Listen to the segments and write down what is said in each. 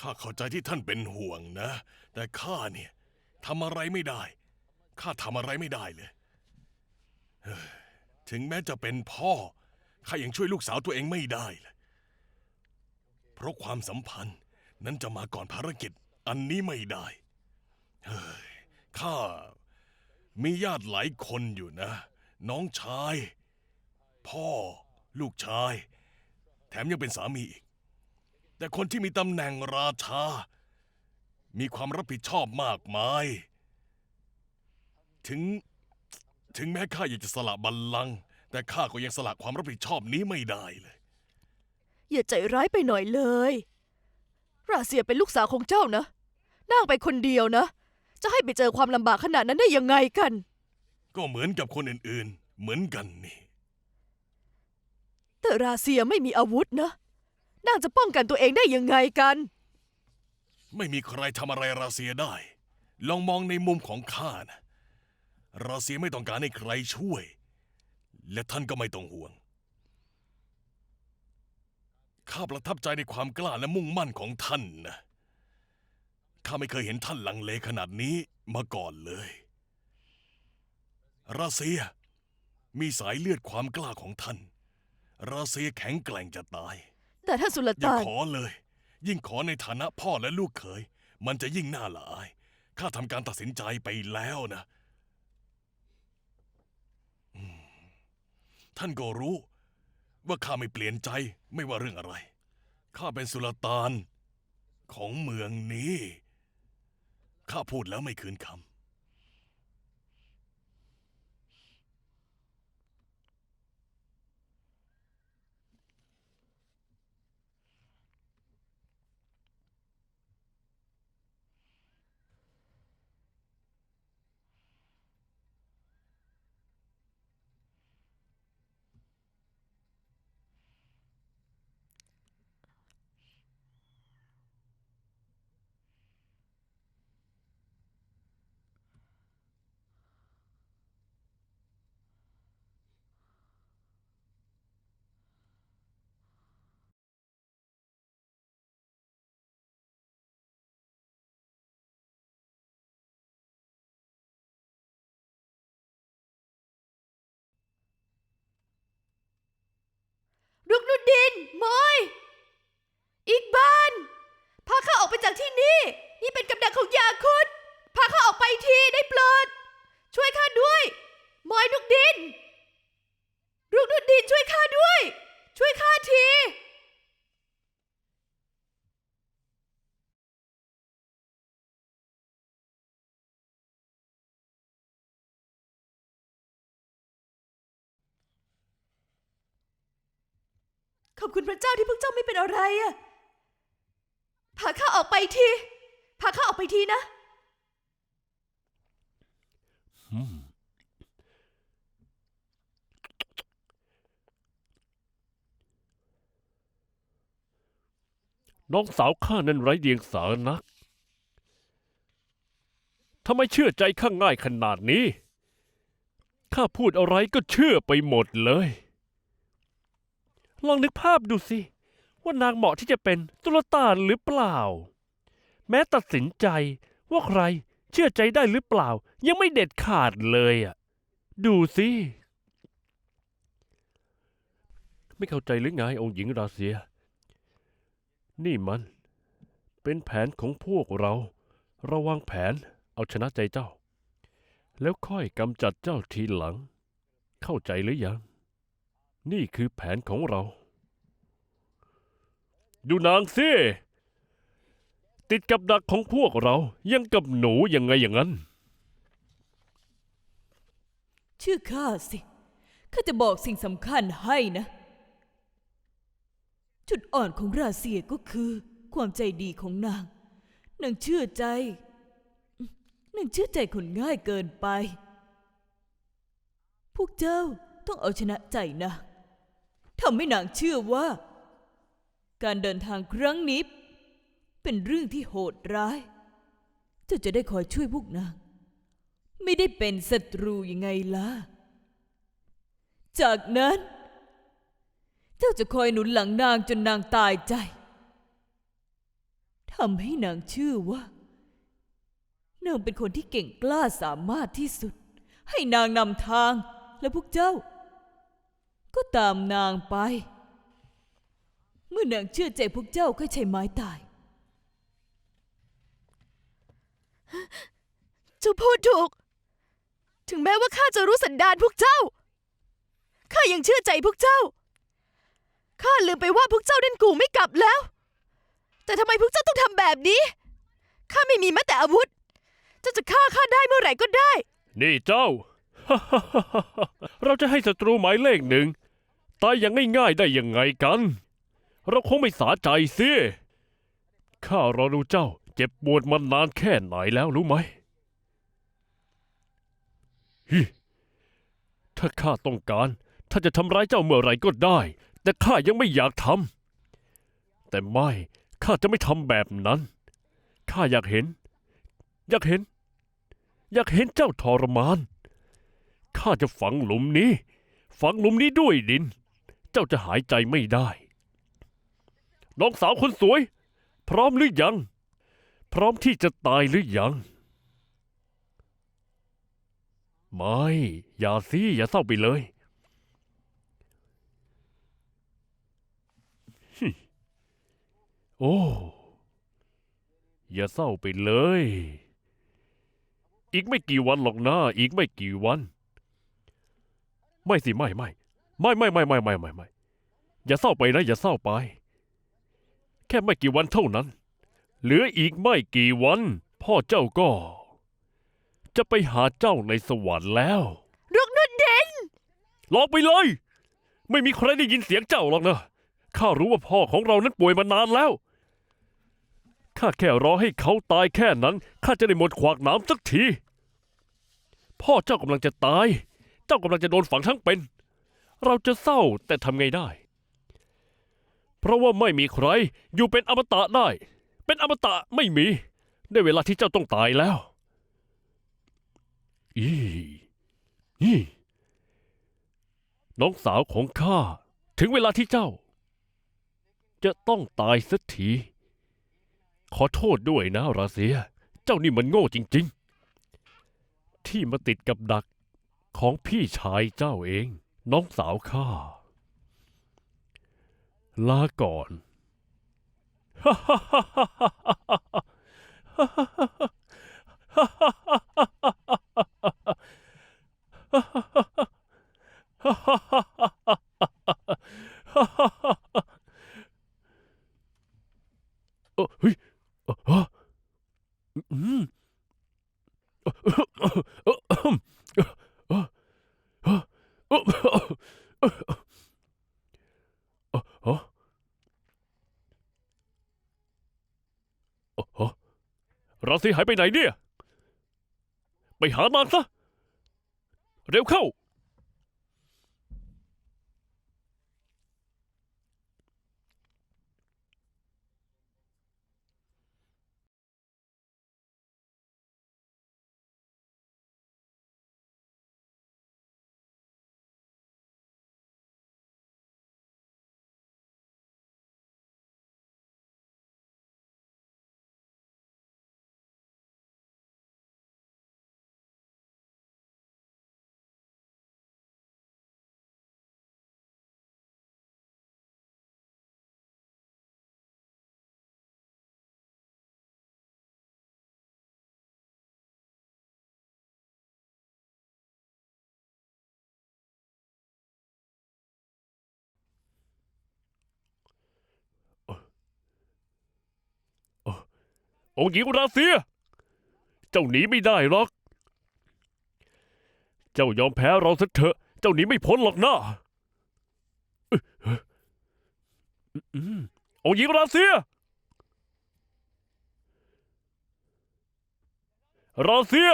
ข้าเข้าใจที่ท่านเป็นห่วงนะ แต่ข้าเนี่ยทำอะไรไม่ได้ ข้าทำอะไรไม่ได้เลยเฮ้ยถึงแม้จะเป็นพ่อ ข้ายังช่วยลูกสาวตัวเองไม่ได้เลย เพราะความสัมพันธ์นั้นจะมาก่อนภารกิจอันนี้ไม่ได้ เฮ้ย ข้ามีญาติหลายคนอยู่นะ น้องชาย พ่อ ลูกชาย แถมยังเป็นสามีอีก แต่คนที่มีตำแหน่งราชา มีความรับผิดชอบมากมาย ถึง ถึงแม้ข้าอยากจะสละบัลลังก์แต่ข้าก็ยังสละความรับผิดชอบนี้ไม่ได้เลย อย่าใจร้ายไปหน่อยเลย ราเซียเป็นลูกสาวของเจ้านะนั่งไปคนเดียวนะ จะให้ไปเจอความลำบากขนาดนั้นได้ยังไงกัน ก็เหมือนกับคนอื่นๆ เหมือนกันนี่ แต่ราเซียไม่มีอาวุธนะ นางจะป้องกันตัวเองได้ยังไงกัน ไม่มีใครทำอะไรราเซียได้ ลองมองในมุมของข้านะราเซียไม่ต้องการให้ใครช่วย และท่านก็ไม่ต้องห่วง ข้าประทับใจในความกล้าและมุ่งมั่นของท่านนะ ข้าไม่เคยเห็นท่านลังเลขนาดนี้มาก่อนเลย ราเซีย มีสายเลือดความกล้าของท่าน ราเซียแข็งแกร่งจะตาย แต่ท่านสุลอย่าต่าน ขอเลย ยิ่งขอในฐานะพ่อและลูกเขย มันจะยิ่งน่าละอาย ข้าทำการตัดสินใจไปแล้วนะอืมท่านก็รู้ ว่าข้าไม่เปลี่ยนใจไม่ว่าเรื่องอะไร ข้าเป็นสุลต่านของเมืองนี้ ข้าพูดแล้วไม่คืนคำ รุกนุ ดดินมอยอีกบ้าน พาข้าออกไปจากที่นี่ นี่เป็นกำดักของยาคุดพาข้าออกไปทีได้โปรดช่วยข้าด้วยมอยนุกดิน รุกนุดดินช่วยข้าด้วย ช่วยข้าที ข อบคุณพระเจ้าที่พวกเจ้าไม่เป็นอะไรอะพาข้าออกไปทีพาข้าออกไปทีนะน้องสาวข้านั้นไร้เดียงสานัก ทำไมเชื่อใจข้าง่ายขนาดนี้ ข้าพูดอะไรก็เชื่อไปหมดเลย ลองนึกภาพดูสิ ว่านางเหมาะที่จะเป็นตุลต่านหรือเปล่า แม้ตัดสินใจว่าใครเชื่อใจได้หรือเปล่า ยังไม่เด็ดขาดเลยอะ ดูสิ ไม่เข้าใจหรือไงองค์หญิงราเซีย นี่มัน เป็นแผนของพวกเราเราวางแผนเอาชนะใจเจ้า แล้วค่อยกำจัดเจ้าทีหลัง เข้าใจหรือยัง นี่คือแผนของเรา ดูนางสิติดกับดักของพวกเรา ยังกับหนูยังไงอย่างนั้นเชื่อข้าสิ ข้าจะบอกสิ่งสำคัญให้นะ จุดอ่อนของราเซียก็คือ ความใจดีของนาง นางเชื่อใจ นางเชื่อใจคนง่ายเกินไป พวกเจ้าต้องเอาชนะใจนาง ทำให้นางเชื่อว่า การเดินทางครั้งนี้ เป็นเรื่องที่โหดร้าย เจ้าจะได้คอยช่วยพวกนาง ไม่ได้เป็นศัตรูยังไงล่ะ จากนั้น เจ้าจะคอยหนุนหลังนางจนนางตายใจทำให้นางเชื่อว่า นางเป็นคนที่เก่งกล้าสามารถที่สุด ให้นางนำทางและพวกเจ้า ก็ตามนางไป เมื่อนางเชื่อใจพวกเจ้าก็ใช้ไม้ตาย เจ้าพูดถูก ถึงแม้ว่าข้าจะรู้สันดานพวกเจ้า ข้ายังเชื่อใจพวกเจ้า ข้าลืมไปว่าพวกเจ้าเล่นกูไม่กลับแล้ว แต่ทำไมพวกเจ้าต้องทำแบบนี้ ข้าไม่มีแม้แต่อาวุธ เจ้าจะฆ่าข้าได้เมื่อไหร่ก็ได้ นี่เจ้าเรา จะให้ศัตรูหมายเลขหนึ่งตายอย่างง่ายๆได้ยังไงกัน เราคงไม่สาใจสิข้ารอดูเจ้าเจ็บปวดมานานแค่ไหนแล้วรู้ไหมฮิถ้าข้าต้องการถ้าจะทำร้ายเจ้าเมื่อไรก็ได้ แต่ข้ายังไม่อยากทำแต่ไม่ข้าจะไม่ทำแบบนั้นข้าอยากเห็น อยากเห็น อยากเห็นเจ้าทรมาน ข้าจะฝังหลุมนี้ ฝังหลุมนี้ด้วยดิน เจ้าจะหายใจไม่ได้ น้องสาวคนสวย พร้อมหรือยัง พร้อมที่จะตายหรือยัง ไม่ อย่าสิอย่าเศร้าไปเลยฮิโอ้ อย่าเศร้าไปเลย อีกไม่กี่วันหรอกนะอีกไม่กี่วัน ไม่สิไม่ไม่ไม่ไม่ไม่ไม่ไม่ไม่ไม่อย่าเศร้าไปนะอย่าเศร้าไป แค่ไม่กี่วันเท่านั้น เหลืออีกไม่กี่วัน พ่อเจ้าก็ จะไปหาเจ้าในสวรรค์แล้วรุกนุดเด่นลองไปเลย ไม่มีใครได้ยินเสียงเจ้าหรอกนะข้ารู้ว่าพ่อของเรานั้นป่วยมานานแล้วข้าแค่รอให้เขาตายแค่นั้นข้าจะได้หมดขวากหน้ำสักที พ่อเจ้ากำลังจะตาย เจ้ากำลังจะโดนฝังทั้งเป็น เราจะเศร้าแต่ทำไงได้ เพราะว่าไม่มีใครอยู่เป็นอมตะได้ เป็นอมตะไม่มี ได้เวลาที่เจ้าต้องตายแล้ว อีนี่น้องสาวของข้า ถึงเวลาที่เจ้า จะต้องตายสักที ขอโทษด้วยนะราเซีย เจ้านี่มันโง่จริง ๆ ที่มาติดกับดัก ของพี่ชายเจ้าเอง น้องสาวข้า ลาก่อนเออเฮ้ยเออฮะอืมเออเออเออเออเออเออเออฮะ เออฮะราศีหายไปไหนเนี่ย ไปหานางซะ เร็วเข้า องค์หญิงราเซีย เจ้าหนีไม่ได้หรอก เจ้ายอมแพ้เราสักเถอะ เจ้าหนีไม่พ้นหรอกนะเอ้ยเอ้ยอืมองค์หญิงราเซีย ราเซีย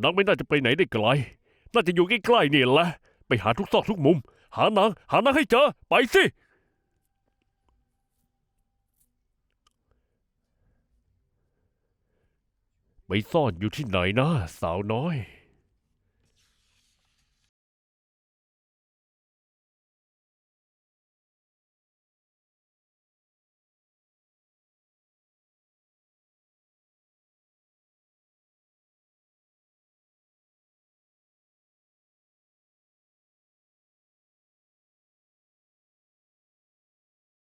นางไม่น่าจะไปไหนได้ไกล น่าจะอยู่ใกล้ๆนี่แหละ ไปหาทุกซอกทุกมุม หานาง หานางให้เจอ ไปสิ ไปซ่อนอยู่ที่ไหนนะ สาวน้อย